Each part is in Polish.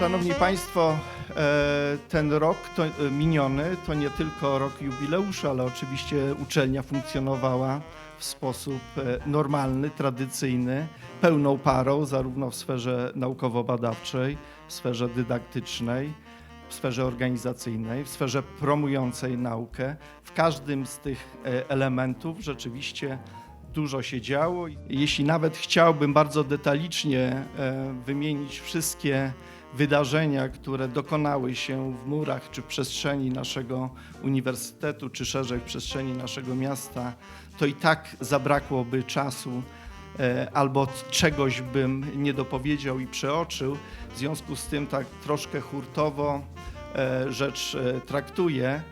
Szanowni Państwo, e, ten rok to, e, miniony to nie tylko rok jubileuszu, ale oczywiście uczelnia funkcjonowała w sposób e, normalny, tradycyjny, pełną parą, zarówno w sferze naukowo-badawczej, w sferze dydaktycznej, w sferze organizacyjnej, w sferze promującej naukę. W każdym z tych elementów rzeczywiście dużo się działo. Jeśli nawet chciałbym bardzo detalicznie wymienić wszystkie wydarzenia, które dokonały się w murach czy przestrzeni naszego uniwersytetu, czy szerzej w przestrzeni naszego miasta, to i tak zabrakłoby czasu e, albo czegoś bym nie dopowiedział i przeoczył. W związku z tym tak troszkę hurtowo e, rzecz e, traktuję.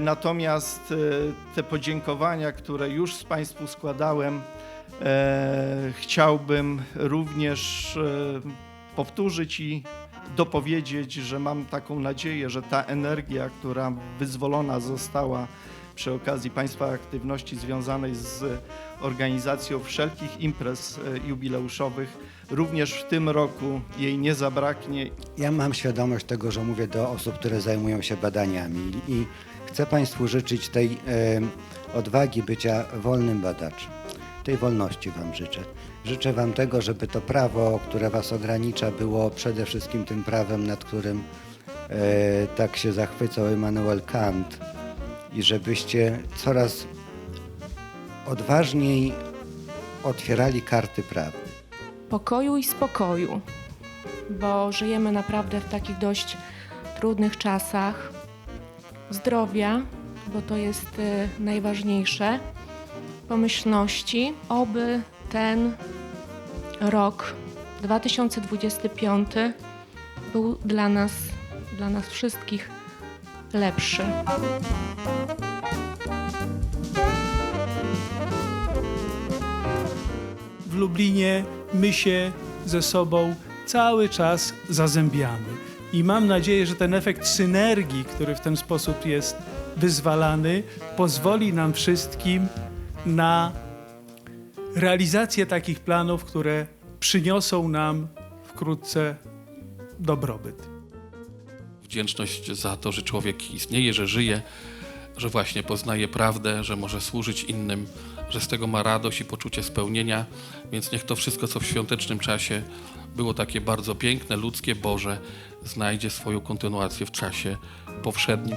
Natomiast te podziękowania, które już z Państwu składałem, chciałbym również powtórzyć i dopowiedzieć, że mam taką nadzieję, że ta energia, która wyzwolona została przy okazji Państwa aktywności związanej z organizacją wszelkich imprez e, jubileuszowych, również w tym roku jej nie zabraknie Ja mam świadomość tego, że mówię do osób, które zajmują się badaniami i chcę Państwu życzyć tej e, odwagi bycia wolnym badaczem. Tej wolności Wam życzę. Życzę Wam tego, żeby to prawo, które Was ogranicza, było przede wszystkim tym prawem, nad którym e, tak się zachwycał Immanuel Kant i żebyście coraz odważniej otwierali karty prawdy. pokoju i spokoju, bo żyjemy naprawdę w takich dość trudnych czasach. Zdrowia, bo to jest y, najważniejsze. Pomyślności, oby ten rok 2025 był dla nas, dla nas wszystkich lepszy. w Lublinie my się ze sobą cały czas zazębiamy. I mam nadzieję, że ten efekt synergii, który w ten sposób jest wyzwalany, pozwoli nam wszystkim na realizację takich planów, które przyniosą nam wkrótce dobrobyt. wdzięczność za to, że człowiek istnieje, że żyje, że właśnie poznaje prawdę, że może służyć innym, że z tego ma radość i poczucie spełnienia. Więc niech to wszystko, co w świątecznym czasie było takie bardzo piękne, ludzkie, Boże, znajdzie swoją kontynuację w czasie powszednim.